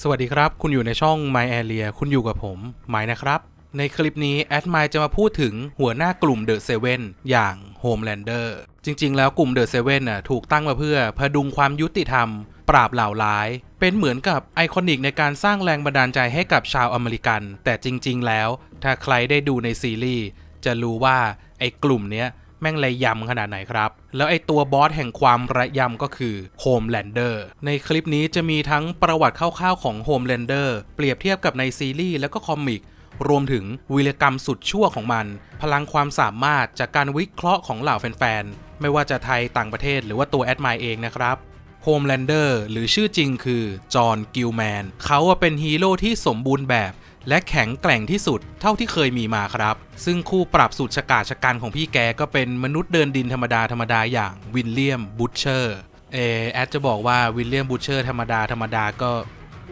สวัสดีครับ คุณอยู่ในช่อง My Area คุณอยู่กับผมไมนะครับ ในคลิปนี้แอดไมจะมาพูดถึงหัวหน้ากลุ่ม The Seven อย่าง Homelander จริง ๆ แล้วกลุ่ม The Seven น่ะถูกตั้งมาเพื่อพดุงความยุติธรรม ปราบเหล่าร้าย เป็นเหมือนกับไอคอนิกในการสร้างแรงบันดาลใจให้กับชาวอเมริกัน แต่จริง ๆ แล้ว ถ้าใครได้ดูในซีรีส์จะรู้ว่าไอกลุ่มเนี้ย แม่งระยำขนาดไหนครับ แล้วไอตัวบอสแห่งความระยำก็คือโฮมแลนเดอร์ในคลิปนี้จะมีทั้งประวัติคร่าวๆของโฮมแลนเดอร์เปรียบเทียบกับในซีรีส์แล้วก็คอมิกรวมถึงวีรกรรมสุดชั่วของมัน พลังความสามารถจากการวิเคราะห์ของเหล่าแฟนๆ ไม่ว่าจะไทยต่างประเทศหรือว่าตัวแอดมายเองนะครับโฮมแลนเดอร์หรือชื่อจริงคือ จอห์นกิลแมน เขาเป็นฮีโร่ที่สมบูรณ์แบบ และแข็งแกร่งที่สุดเท่าที่เคยมีมาครับ ซึ่งคู่ปรับสุดชะกาชะกันของพี่แกก็เป็นมนุษย์เดินดินธรรมดาธรรมดาอย่างวิลเลียมบูชเชอร์เอแอดจะบอกว่าวิลเลียมบูชเชอร์ธรรมดาธรรมดาก็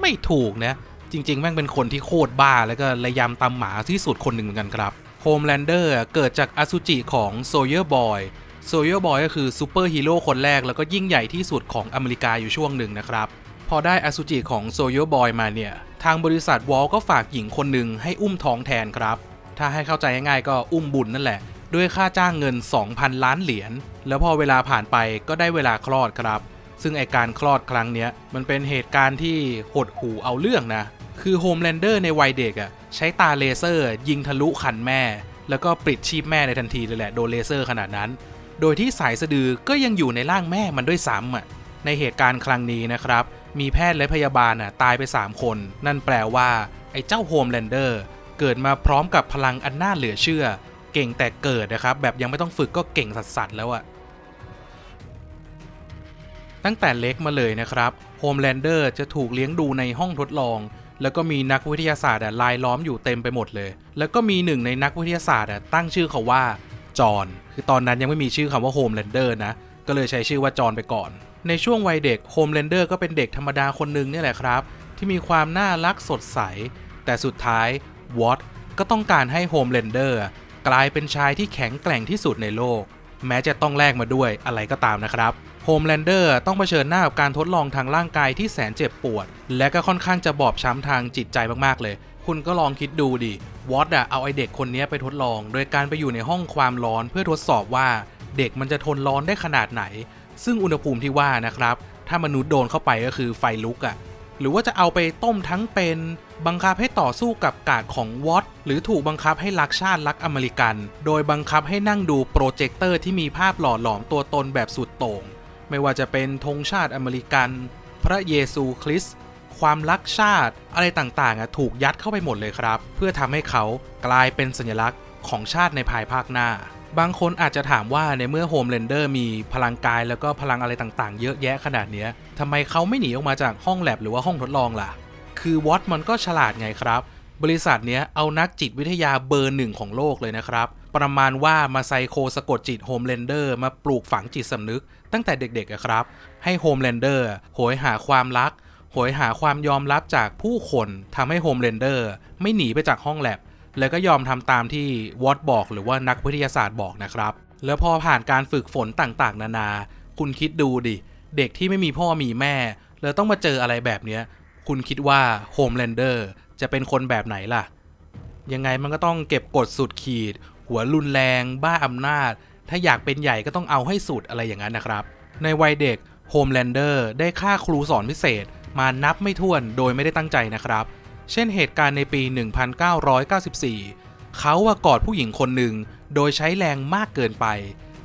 ไม่ถูกนะจริง ๆ แม่งเป็นคนที่โคตรบ้าแล้วก็ระยำตำหมาที่สุดคนหนึ่งเหมือนกันครับโฮมแลนเดอร์เกิดจากอสุจิของโซเยอร์บอยโซเยอร์บอยก็คือซูเปอร์ฮีโร่คนแรกแล้วก็ยิ่งใหญ่ที่สุดของอเมริกาอยู่ช่วงหนึ่งนะครับ พอได้อสุจิของโซโยอร์บอยมาเนี่ย ทางบริษัทวอลก็ฝากหญิงคนหนึ่งให้อุ้มท้องแทนครับ ถ้าให้เข้าใจง่ายๆก็อุ้มบุญนั่นแหละ ด้วยค่าจ้างเงิน 2,000 ล้านเหรียญ แล้วพอเวลาผ่านไปก็ได้เวลาคลอดครับ ซึ่งไอการคลอดครั้งเนี้ยมันเป็นเหตุการณ์ที่หดหูเอาเรื่องนะ คือโฮมแลนเดอร์ในวัยเด็กอะ่ะใช้ตาเลเซอร์ ยิงทะลุคันแม่ แล้วก็ปลิดชีพแม่ในทันทีเลยแหละโดนเลเซอร์ขนาดนั้น โดยที่สายสะดือก็ยังอยู่ในร่างแม่มันด้วยซ้ำอะ ในเหตุการณ์ครั้งนี้นะครับ มีแพทย์และพยาบาลอะตายไป 3 คน นั่นแปลว่า ไอ้เจ้าโฮมแลนเดอร์เกิดมาพร้อมกับพลังอันน่าเหลือเชื่อ เก่งแต่เกิดนะครับ แบบยังไม่ต้องฝึกก็เก่งสัสๆแล้วอะตั้งแต่เล็กมาเลยนะครับโฮมแลนเดอร์จะถูกเลี้ยงดูในห้องทดลอง แล้วก็มีนักวิทยาศาสตร์ลายล้อมอยู่เต็มไปหมดเลย แล้วก็มีหนึ่งในนักวิทยาศาสตร์ตั้งชื่อเขาว่าจอห์นคือตอนนั้นยังไม่มีชื่อคำว่าโฮมแลนเดอร์นะก็เลยใช้ชื่อว่าจอห์นไปก่อน ในช่วงวัยเด็กโฮมแลนเดอร์ก็เป็นเด็กธรรมดาคนหนึ่งนี่แหละครับ ที่มีความน่ารักสดใส แต่สุดท้ายวอตก็ต้องการให้โฮมแลนเดอร์กลายเป็นชายที่แข็งแกร่งที่สุดในโลก แม้จะต้องแลกมาด้วยอะไรก็ตามนะครับโฮมแลนเดอร์ต้องเผชิญหน้ากับการทดลองทางร่างกายที่แสนเจ็บปวด และก็ค่อนข้างจะบอบช้ำทางจิตใจมากๆเลย คุณก็ลองคิดดูดิวอตอะเอาไอเด็กคนนี้ไปทดลอง โดยการไปอยู่ในห้องความร้อนเพื่อทดสอบว่า เด็กมันจะทนร้อนได้ขนาดไหน ซึ่งอุณหภูมิที่ว่านะครับ ถ้ามนุษย์โดนเข้าไปก็คือไฟลุกอะหรือว่าจะเอาไปต้มทั้งเป็น บังคับให้ต่อสู้กับกาดของวอตหรือถูกบังคับให้รักชาติรักอเมริกัน โดยบังคับให้นั่งดูโปรเจคเตอร์ที่มีภาพหล่อหลอมตัวตนแบบสุดโต่ง ไม่ว่าจะเป็นธงชาติอเมริกัน พระเยซูคริสต์ความรักชาติอะไรต่างๆอะถูกยัดเข้าไปหมดเลยครับ เพื่อทำให้เขากลายเป็นสัญลักษณ์ของชาติในภายภาคหน้า บางคนอาจจะถามว่าในเมื่อโฮมแลนเดอร์มีพลังกายแล้วก็พลังอะไรต่างๆ เยอะแยะขนาดเนี้ยทำไมเขาไม่หนีออกมาจากห้องแลบหรือว่าห้องทดลองล่ะ คือวอตมันก็ฉลาดไงครับ บริษัทเนี้ยเอานักจิตวิทยาเบอร์หนึ่งของโลกเลยนะครับ ประมาณว่ามาไซโคสะกดจิตโฮมแลนเดอร์มาปลูกฝังจิตสำนึก ตั้งแต่เด็กๆครับ ให้โฮมแลนเดอร์โหยหาความรักโหยหาความยอมรับจากผู้คนทำให้โฮมแลนเดอร์ไม่หนีไปจากห้องแลบ แล้วก็ยอมทำตามที่วอตบอกหรือว่านักวิทยาศาสตร์บอกนะครับ แล้วพอผ่านการฝึกฝนต่างๆ นานา คุณคิดดูดิ เด็กที่ไม่มีพ่อมีแม่ แล้วต้องมาเจออะไรแบบเนี้ย คุณคิดว่าโฮมแลนเดอร์จะเป็นคนแบบไหนล่ะ ยังไงมันก็ต้องเก็บกดสุดขีด หัวรุนแรง บ้าอำนาจ ถ้าอยากเป็นใหญ่ก็ต้องเอาให้สุดอะไรอย่างนั้นนะครับ ในวัยเด็กโฮมแลนเดอร์ได้ค่าครูสอนพิเศษมานับไม่ถ้วนโดยไม่ได้ตั้งใจนะครับ เช่นเหตุการณ์ในปี 1994 เขาว่ากอดผู้หญิงคนหนึ่งโดยใช้แรงมากเกินไป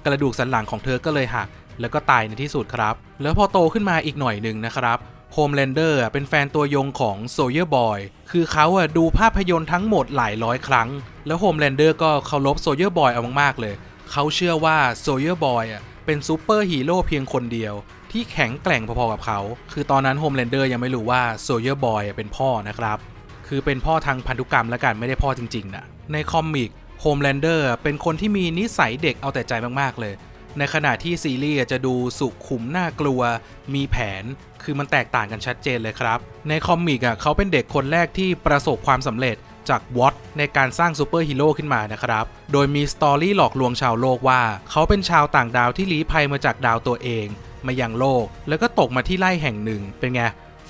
กระดูกสันหลังของเธอก็เลยหัก แล้วก็ตายในที่สุดครับ แล้วพอโตขึ้นมาอีกหน่อยหนึ่งนะครับโฮมแลนเดอร์เป็นแฟนตัวยงของโซเยอร์บอย คือเขาอะดูภาพยนตร์ทั้งหมดหลายร้อยครั้ง แล้วโฮมแลนเดอร์ก็เคารพโซเยอร์บอยเอามากๆเลย เขาเชื่อว่าโซเยอร์บอยอะเป็นซูเปอร์ฮีโร่เพียงคนเดียว ที่แข็งแกร่งพอๆกับเขา คือตอนนั้นโฮมแลนเดอร์ยังไม่รู้ว่าโซเยอร์บอยเป็นพ่อนะครับ คือเป็นพ่อทางพันธุกรรมแล้วกันไม่ได้พ่อจริงๆนะในคอมิกโฮมแลนเดอร์เป็นคนที่มีนิสัยเด็กเอาแต่ใจมากๆเลย ในขณะที่ซีรีส์จะดูสุขุมน่ากลัว มีแผน คือมันแตกต่างกันชัดเจนเลยครับ ในคอมิกอะเขาเป็นเด็กคนแรกที่ประสบความสำเร็จจากวอตในการสร้างซูเปอร์ฮีโร่ขึ้นมานะครับ โดยมีสตอรี่หลอกลวงชาวโลกว่า เขาเป็นชาวต่างดาวที่ลี้ภัยมาจากดาวตัวเอง มายังโลก แล้วก็ตกมาที่ไร่แห่งหนึ่ง เป็นไง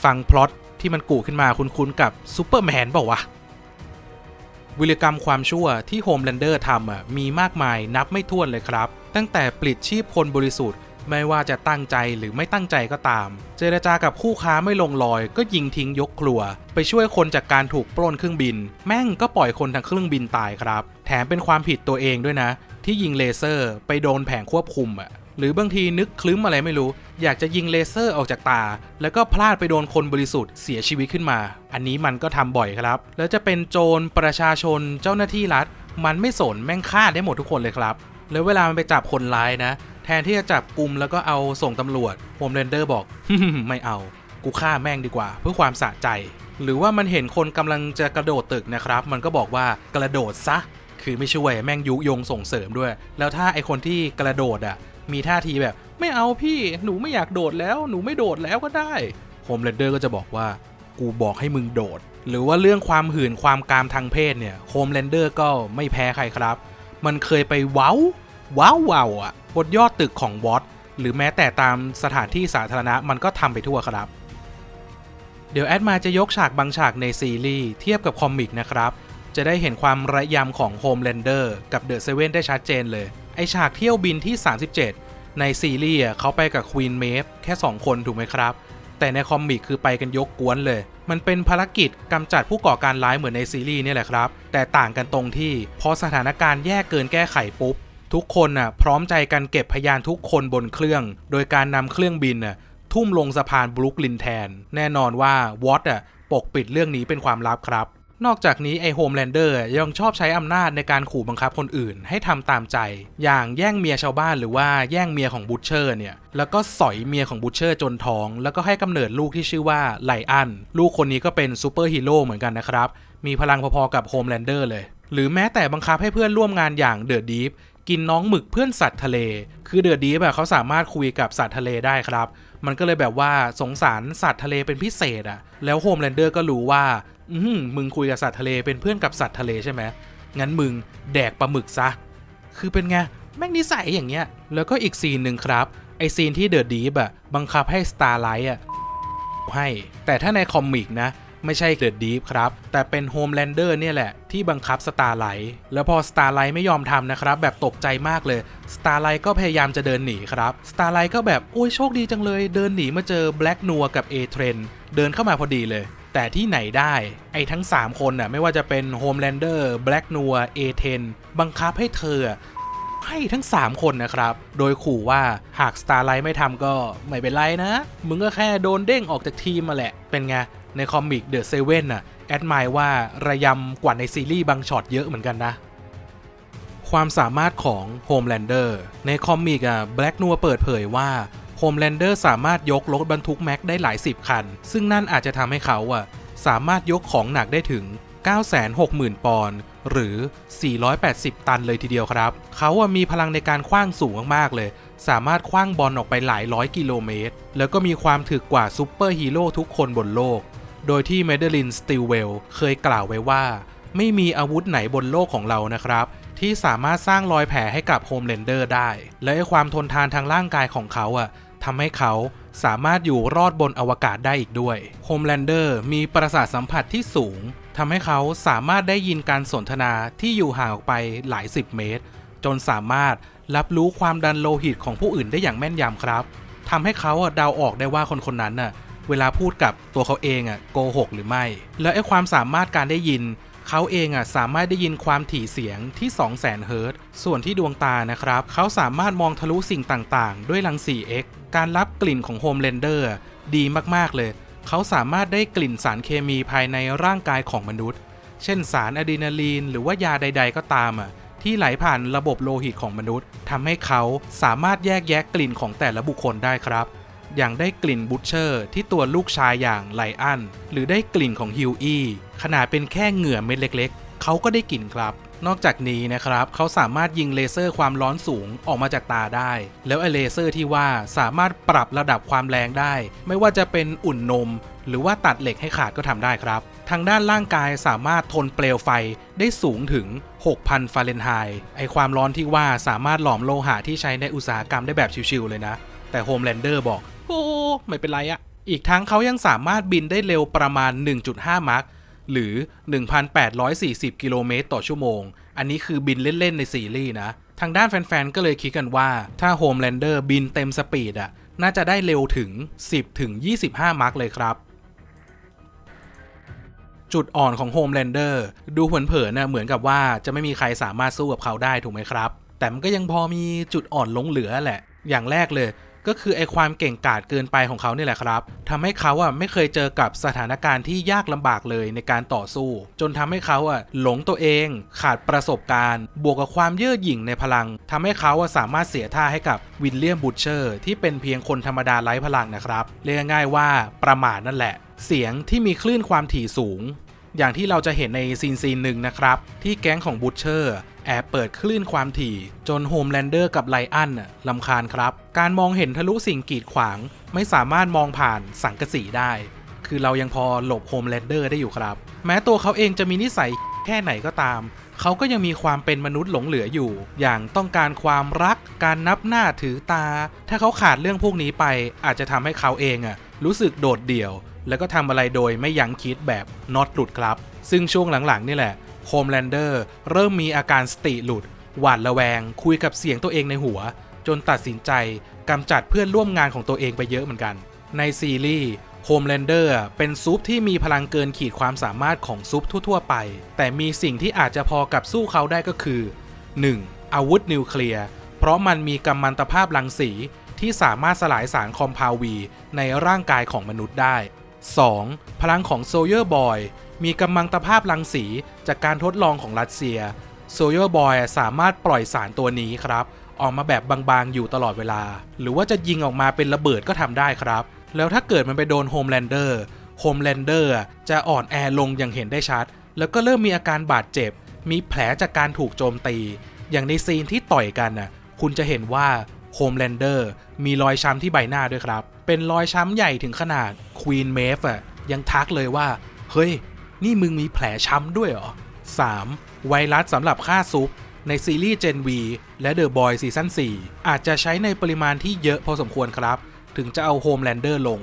ฟังพล็อต ที่มันกูขึ้นมาคุ้นๆกับซูเปอร์แมนเปล่าวะวิรกรรมความชั่วที่โฮมแลนเดอร์ทำอะมีมากมายนับไม่ถ้วนเลยครับ ตั้งแต่ปลิดชีพคนบริสุทธิ์ ไม่ว่าจะตั้งใจหรือไม่ตั้งใจก็ตาม เจรจากับคู่ค้าไม่ลงรอย ก็ยิงทิ้งยกครัว ไปช่วยคนจากการถูกปล้นเครื่องบิน แม่งก็ปล่อยคนทางเครื่องบินตายครับ แถมเป็นความผิดตัวเองด้วยนะ ที่ยิงเลเซอร์ไปโดนแผงควบคุมอะ หรือบางทีนึกคลึ้มอะไรไม่รู้ อยากจะยิงเลเซอร์ออกจากตา แล้วก็พลาดไปโดนคนบริสุทธิ์เสียชีวิตขึ้นมา อันนี้มันก็ทำบ่อยครับ แล้วจะเป็นโจรประชาชนเจ้าหน้าที่รัฐ มันไม่สนแม่งฆ่าได้หมดทุกคนเลยครับ แล้วเวลามันไปจับคนร้ายนะ แทนที่จะจับกลุ่มแล้วก็เอาส่งตำรวจโฮมเรนเดอร์บอกไม่เอา กูฆ่าแม่งดีกว่า เพื่อความสะใจ หรือว่ามันเห็นคนกำลังจะกระโดดตึกนะครับ มันก็บอกว่ากระโดดซะคือไม่ช่วยแม่งยุยงส่งเสริมด้วย แล้วถ้าไอคนที่กระโดดอะ มีท่าทีแบบ ไม่เอาพี่หนูไม่อยากโดดแล้วหนูไม่โดดแล้วก็ได้โฮมเรนเดอร์ก็จะบอกว่า กูบอกให้มึงโดด หรือว่าเรื่องความหื่นความกามทางเพศเนี่ยโฮมเรนเดอร์ก็ไม่แพ้ใครครับ มันเคยไปว้าว้าวว้าวอะบนยอดตึกของวอตหรือแม้แต่ตามสถานที่สาธารณะมันก็ทำไปทั่วครับ เดี๋ยวแอดมาจะยกฉากบางฉากในซีรีส์เทียบกับคอมิกนะครับ จะได้เห็นความระยำของโฮมแลนเดอร์กับเดอะเซเว่นได้ชัดเจนเลย ไอฉากเที่ยวบินที่ 37 ในซีรีส์เขาไปกับควีนเมฟแค่ 2 คนถูกไหมครับ แต่ในคอมิกคือไปกันยกกวนเลย มันเป็นภารกิจกำจัดผู้ก่อการร้ายเหมือนในซีรีส์นี่แหละครับ แต่ต่างกันตรงที่พอสถานการณ์แย่เกินแก้ไขปุ๊บ ทุกคนน่ะพร้อมใจกันเก็บพยานทุกคนบนเครื่อง โดยการนำเครื่องบินน่ะทุ่มลงสะพานบรุกลินแทน แน่นอนว่าวอตอะปกปิดเรื่องนี้เป็นความลับครับ นอกจากนี้ไอโฮมแลนเดอร์ยังชอบใช้อำนาจในการขู่บังคับคนอื่น ให้ทำตามใจ อย่างแย่งเมียชาวบ้านหรือว่าแย่งเมียของบูชเชอร์เนี่ย แล้วก็สอยเมียของบูชเชอร์จนท้อง แล้วก็ให้กำเนิดลูกที่ชื่อว่าไลอัน ลูกคนนี้ก็เป็นซูเปอร์ฮีโร่เหมือนกันนะครับ มีพลังพอๆกับโฮมแลนเดอร์เลย หรือแม้แต่บังคับให้เพื่อนร่วมงานอย่างเดอะดีฟกินน้องหมึกเพื่อนสัตว์ทะเล คือเดอะดีฟแบบเขาสามารถคุยกับสัตว์ทะเลได้ครับ มันก็เลยแบบว่าสงสารสัตว์ทะเลเป็นพิเศษอะแล้วโฮมแลนเดอร์ก็รู้ว่า อืมมึงคุยกับสัตว์ทะเลเป็นเพื่อนกับสัตว์ทะเลใช่ไหมงั้นมึงแดกปลาหมึกซะ คือเป็นไง แม่งนิสัยอย่างเงี้ย แล้วก็อีกซีนหนึ่งครับ ไอซีนที่เดอะดีฟอะบังคับให้สตาร์ไลท์อะให้ แต่ถ้าในคอมิกนะ ไม่ใช่เดอะดีฟครับ แต่เป็นโฮมแลนเดอร์เนี่ยแหละ ที่บังคับสตาร์ไลท์แล้วพอสตาร์ไลท์ไม่ยอมทำนะครับ แบบตกใจมากเลยสตาร์ไลท์ก็พยายามจะเดินหนีครับสตาร์ไลท์ก็แบบโอ้ยโชคดีจังเลย เดินหนีมาเจอแบล็กนัวกับเอเทรนเดินเข้ามาพอดีเลย แต่ที่ไหนได้ไอ้ทั้ง 3 คนน่ะไม่ว่าจะเป็นโฮมแลนเดอร์แบล็กนัวเอเทนบังคับให้เธอให้ทั้ง 3 คนนะครับ โดยขู่ว่าหาก Starlight ไม่ทำก็ไม่เป็นไรนะ มึงก็แค่โดนเด้งออกจากทีมมาแหละ เป็นไง ในคอมิก The Seven น่ะ แอดมายว่าระยำกว่าในซีรีส์บางช็อตเยอะเหมือนกันนะ ความสามารถของ Homelander ในคอมิกอะ Black n o เปิดเผยว่า Homelander สามารถยกรถบรรทุกแม็กได้หลายสิบคัน ซึ่งนั่นอาจจะทำให้เขาอะสามารถยกของหนักได้ถึง 960,000 ปอนด์หรือ 480 ตันเลยทีเดียวครับ เขาอะมีพลังในการคว้างสูงมากๆเลย สามารถคว้างบอลออกไปหลายร้อยกิโลเมตร แล้วก็มีความถึกกว่าซูเปอร์ฮีโร่ทุกคนบนโลก โดยที่เมเดลินสติลเวลเคยกล่าวไว้ว่า ไม่มีอาวุธไหนบนโลกของเรานะครับที่สามารถสร้างรอยแผลให้กับโฮมเลนเดอร์ได้ และความทนทานทางร่างกายของเขาอะ ทำให้เขาสามารถอยู่รอดบนอวกาศได้อีกด้วยโฮมแลนเดอร์มีประสาทสัมผัสที่สูงทำให้เขาสามารถได้ยินการสนทนาที่อยู่ห่างออกไปหลายสิบเมตร จนสามารถรับรู้ความดันโลหิตของผู้อื่นได้อย่างแม่นยำครับทำให้เขาเดาออกได้ว่าคนคนนั้นน่ะเวลาพูดกับตัวเขาเองอะโกหกหรือไม่ แล้วไอ้ความสามารถการได้ยิน เขาเองอะสามารถได้ยินความถี่เสียงที่ 200,000 เฮิรตซ์ ส่วนที่ดวงตานะครับ เขาสามารถมองทะลุสิ่งต่างๆ ด้วยรังสี X การรับกลิ่นของโฮมเลนเดอร์ดีมากๆเลย เขาสามารถได้กลิ่นสารเคมีภายในร่างกายของมนุษย์ เช่นสารอะดรีนาลีน หรือว่ายาใด ๆ ก็ตามอะที่ไหลผ่านระบบโลหิตของมนุษย์ทำให้เขาสามารถแยกแยะกลิ่นของแต่ละบุคคลได้ครับ อย่างได้กลิ่นบูชเชอร์ที่ตัวลูกชายอย่างไลอันหรือได้กลิ่นของฮิวอี้ขนาดเป็นแค่เหงื่อเม็ดเล็กๆ เขาก็ได้กลิ่นครับ นอกจากนี้นะครับเขาสามารถยิงเลเซอร์ความร้อนสูงออกมาจากตาได้ แล้วไอเลเซอร์ที่ว่าสามารถปรับระดับความแรงได้ ไม่ว่าจะเป็นอุ่นนม หรือว่าตัดเหล็กให้ขาดก็ทำได้ครับ ทางด้านร่างกายสามารถทนเปลวไฟได้สูงถึง 6,000 ฟาเรนไฮต์ไอความร้อนที่ว่าสามารถหลอมโลหะที่ใช้ในอุตสาหกรรมได้แบบชิวๆเลยนะ แต่โฮมแลนเดอร์บอก โอ้ไม่เป็นไรอะอีกทั้งเขายังสามารถบินได้เร็วประมาณ 1.5 มัคหรือ 1,840 กิโลเมตรต่อชั่วโมง อันนี้คือบินเล่น ๆ ในซีรีส์นะ ทางด้านแฟน ๆ ก็เลยคิดกันว่า ถ้า Homelander บินเต็มสปีดอะน่าจะได้เร็วถึง 10 ถึง 25 มัคเลยครับ จุดอ่อนของ Homelander ดูเผินๆนะเหมือนกับว่าจะไม่มีใครสามารถสู้กับเขาได้ถูกไหมครับ แต่มันก็ยังพอมีจุดอ่อนหลงเหลือแหละ อย่างแรกเลย ก็คือไอความเก่งกาจเกินไปของเขาเนี่ยแหละครับทำให้เขาอะไม่เคยเจอกับสถานการณ์ที่ยากลำบากเลยในการต่อสู้ จนทำให้เขาอะหลงตัวเอง ขาดประสบการณ์ บวกกับความเย่อหยิ่งในพลังทำให้เขาอะสามารถเสียท่าให้กับวิลเลียมบูชเชอร์ ที่เป็นเพียงคนธรรมดาไร้พลังนะครับเรียกง่ายๆว่าประมาทนั่นแหละ เสียงที่มีคลื่นความถี่สูง อย่างที่เราจะเห็นในซีนซีนหนึ่งนะครับ ที่แก๊งของบูชเชอร์แอบเปิดคลื่นความถี่ จนโฮมแลนเดอร์กับไลอันลำคาญครับ การมองเห็นทะลุสิ่งกีดขวาง ไม่สามารถมองผ่านสังกะสีได้ คือเรายังพอหลบโฮมแลนเดอร์ได้อยู่ครับ แม้ตัวเขาเองจะมีนิสัยแค่ไหนก็ตาม เขาก็ยังมีความเป็นมนุษย์หลงเหลืออยู่ อย่างต้องการความรัก การนับหน้าถือตา ถ้าเขาขาดเรื่องพวกนี้ไป อาจจะทำให้เขาเองอะรู้สึกโดดเดี่ยว แล้วก็ทำอะไรโดยไม่ยั้งคิดแบบน็อตหลุดครับ ซึ่งช่วงหลังๆนี่แหละโฮมแลนเดอร์เริ่มมีอาการสติหลุด หวาดระแวง คุยกับเสียงตัวเองในหัว จนตัดสินใจกำจัดเพื่อนร่วมงานของตัวเองไปเยอะเหมือนกัน ในซีรีส์โฮมแลนเดอร์เป็นซุปที่มีพลังเกินขีดความสามารถของซุปทั่ว ๆ ไป แต่มีสิ่งที่อาจจะพอกับสู้เขาได้ก็คือ 1. อาวุธนิวเคลียร์ เพราะมันมีกัมมันตภาพรังสีที่สามารถสลายสารคอมพาววีในร่างกายของมนุษย์ได้ 2. พลังของโซเยอร์บอยมีกัมมันตภาพรังสีจากการทดลองของรัสเซียโซเยอร์บอยสามารถปล่อยสารตัวนี้ครับ ออกมาแบบบางๆ อยู่ตลอดเวลา หรือว่าจะยิงออกมาเป็นระเบิดก็ทำได้ครับ แล้วถ้าเกิดมันไปโดนโฮมแลนเดอร์โฮมแลนเดอร์จะอ่อนแอลงอย่างเห็นได้ชัด แล้วก็เริ่มมีอาการบาดเจ็บ มีแผลจากการถูกโจมตี อย่างในซีนที่ต่อยกันน่ะคุณจะเห็นว่าโฮมแลนเดอร์มีรอยช้ำที่ใบหน้าด้วยครับ เป็นรอยช้ำใหญ่ถึงขนาดควีนเมฟอะยังทักเลยว่า เฮ้ย นี่มึงมีแผลช้ำด้วยเหรอ 3. ไวรัสสำหรับฆ่าซุป ในซีรีส์ Gen V และ The Boy ซีซั่น4อาจจะใช้ในปริมาณที่เยอะพอสมควรครับ ถึงจะเอาโฮมแลนเดอร์ลง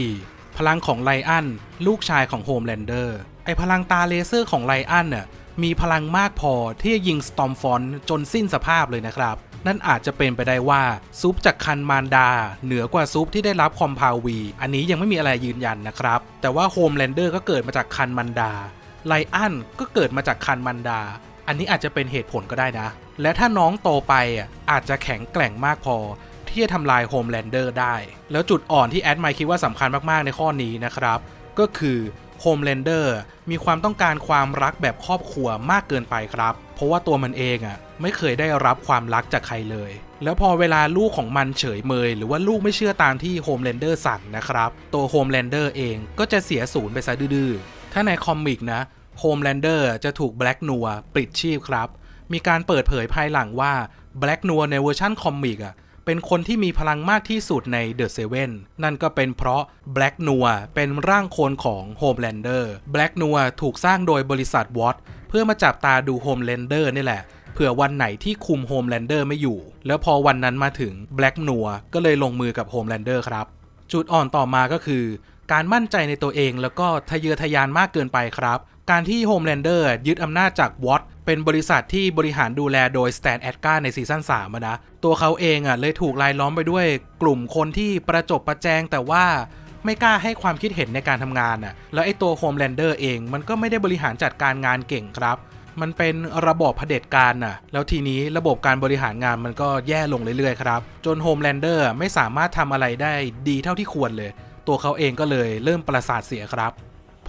4. พลังของไลอันลูกชายของโฮมแลนเดอร์ไอพลังตาเลเซอร์ของไลอันน่ะมีพลังมากพอที่จะยิงสตอมฟอนจนสิ้นสภาพเลยนะครับ นั่นอาจจะเป็นไปได้ว่าซุปจากคันมารดา เหนือกว่าซุปที่ได้รับคอมพาวี อันนี้ยังไม่มีอะไรยืนยันนะครับ แต่ว่าโฮมแลนเดอร์ก็เกิดมาจากคันมันดาไลอันก็เกิดมาจากคันมันดา อันนี้อาจจะเป็นเหตุผลก็ได้นะ และถ้าน้องโตไปอะอาจจะแข็งแกร่งมากพอที่จะทำลายโฮมแลนเดอร์ได้ แล้วจุดอ่อนที่แอดไมคิดว่าสำคัญมากๆในข้อนี้นะครับ ก็คือโฮมแลนเดอร์มีความต้องการความรักแบบครอบครัวมากเกินไปครับ ราะว่าตัวมันเองอะไม่เคยได้รับความรักจากใครเลย แล้วพอเวลาลูกของมันเฉยเมย หรือว่าลูกไม่เชื่อตามที่โฮมแลนเดอร์สั่งนะครับ ตัวโฮมแลนเดอร์เองก็จะเสียศูนย์ไปซะดื้อถ้าในคอมิกนะโฮมแลนเดอร์จะถูกแบล็กนัวปลิดชีพครับ มีการเปิดเผยภายหลังว่าแบล็กนัวในเวอร์ชั่นคอมิกอะ เป็นคนที่มีพลังมากที่สุดใน The Seven นั่นก็เป็นเพราะ Black n o i r เป็นร่างโคลนของ Homelander Black n o i r ถูกสร้างโดยบริษัท Watt เพื่อมาจับตาดู Homelander นี่แหละเผื่อวันไหนที่คุม Homelander ไม่อยู่ แล้วพอวันนั้นมาถึง Black n o i r ก็เลยลงมือกับ Homelander ครับ จุดอ่อนต่อมาก็คือ การมั่นใจในตัวเองแล้วก็ทะเยอทะยานมากเกินไปครับ การที่ Homelander ยึดอำนาจจาก Watt เป็นบริษัทที่บริหารดูแลโดยสแตนแอดการ์ในซีซั่น3นะ ตัวเขาเองอะเลยถูกรายล้อมไปด้วยกลุ่มคนที่ประจบประแจงแต่ว่าไม่กล้าให้ความคิดเห็นในการทำงานอะ แล้วไอ้ตัวโฮมแลนเดอร์เองมันก็ไม่ได้บริหารจัดการงานเก่งครับ มันเป็นระบบเผด็จการน่ะ แล้วทีนี้ระบบการบริหารงานมันก็แย่ลงเรื่อยๆครับ จนโฮมแลนเดอร์ไม่สามารถทำอะไรได้ดีเท่าที่ควรเลย ตัวเขาเองก็เลยเริ่มประสาทเสียครับ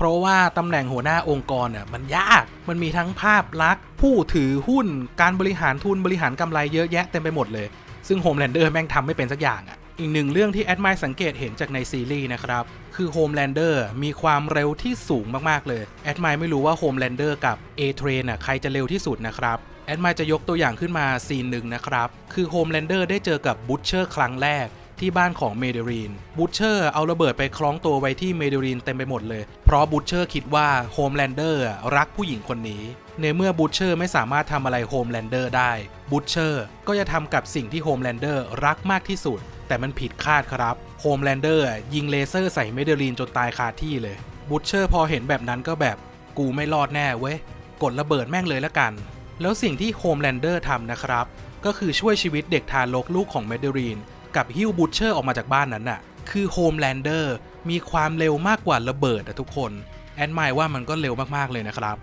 ราะว่าตำแหน่งหัวหน้าองค์กรน่ะมันยาก มันมีทั้งภาพลักษณ์ผู้ถือหุ้น การบริหารทุนบริหารกำไรเยอะแยะเต็มไปหมดเลย ซึ่งโฮมแลนเดอร์แม่งทำไม่เป็นสักอย่างอะอีกหนึ่งเรื่องที่แอดไมสังเกตเห็นจากในซีรีส์นะครับ คือโฮมแลนเดอร์มีความเร็วที่สูงมาก ๆ เลย แอดไมไม่รู้ว่าโฮมแลนเดอร์กับ A t r a i n อะใครจะเร็วที่สุดนะครับ แอดไมจะยกตัวอย่างขึ้นมาซีนหนึ่งนะครับ คือโฮมแลนเดอร์ได้เจอกับบูชเชอร์ครั้งแรก ที่บ้านของเมเดรีนบูชเชอร์เอาระเบิดไปคล้องตัวไว้ที่เมเดรีนเต็มไปหมดเลย เพราะบูชเชอร์คิดว่าโฮมแลนเดอร์รักผู้หญิงคนนี้ ในเมื่อบูชเชอร์ไม่สามารถทำอะไรโฮมแลนเดอร์ได้บูชเชอร์ก็จะทำกับสิ่งที่โฮมแลนเดอร์รักมากที่สุด แต่มันผิดคาดครับโฮมแลนเดอร์ยิงเลเซอร์ใส่เมเดรีนจนตายคาที่เลยบูชเชอร์พอเห็นแบบนั้นก็แบบกูไม่รอดแน่เว้ยกดระเบิดแม่งเลยละกัน แล้วสิ่งที่โฮมแลนเดอร์ทำนะครับ ก็คือช่วยชีวิตเด็กทารกลูกของเมเดรีน กับฮิวบูชเชอร์ออกมาจากบ้านนั้นน่ะ คือโฮมแลนเดอร์มีความเร็วมากกว่าระเบิดอะทุกคน แอดมายว่ามันก็เร็วมากๆเลยนะครับ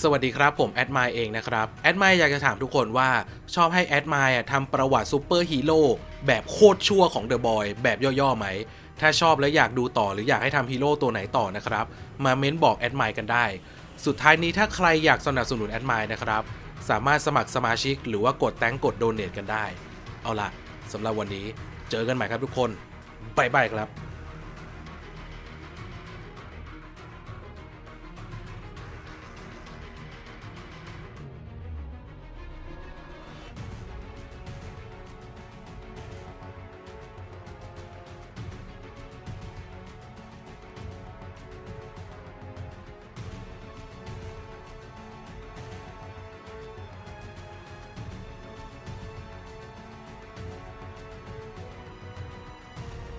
สวัสดีครับผมแอดมายเองนะครับ แอดมายอยากจะถามทุกคนว่าชอบให้แอดมายทำประวัติซูเปอร์ฮีโร่แบบโคตรชั่วของเดอะบอยแบบย่อๆไหมถ้าชอบและอยากดูต่อหรืออยากให้ทำฮีโร่ตัวไหนต่อนะครับ มาเม้นบอกแอดมายกันได้ สุดท้ายนี้ถ้าใครอยากสนับสนุนแอดมายนะครับ สามารถสมัครสมาชิก หรือว่ากดแตงกดโดเน a กันได้ เอาล่ะ สำหรับวันนี้เจอกันใหม่ครับทุกคนบายบายครับ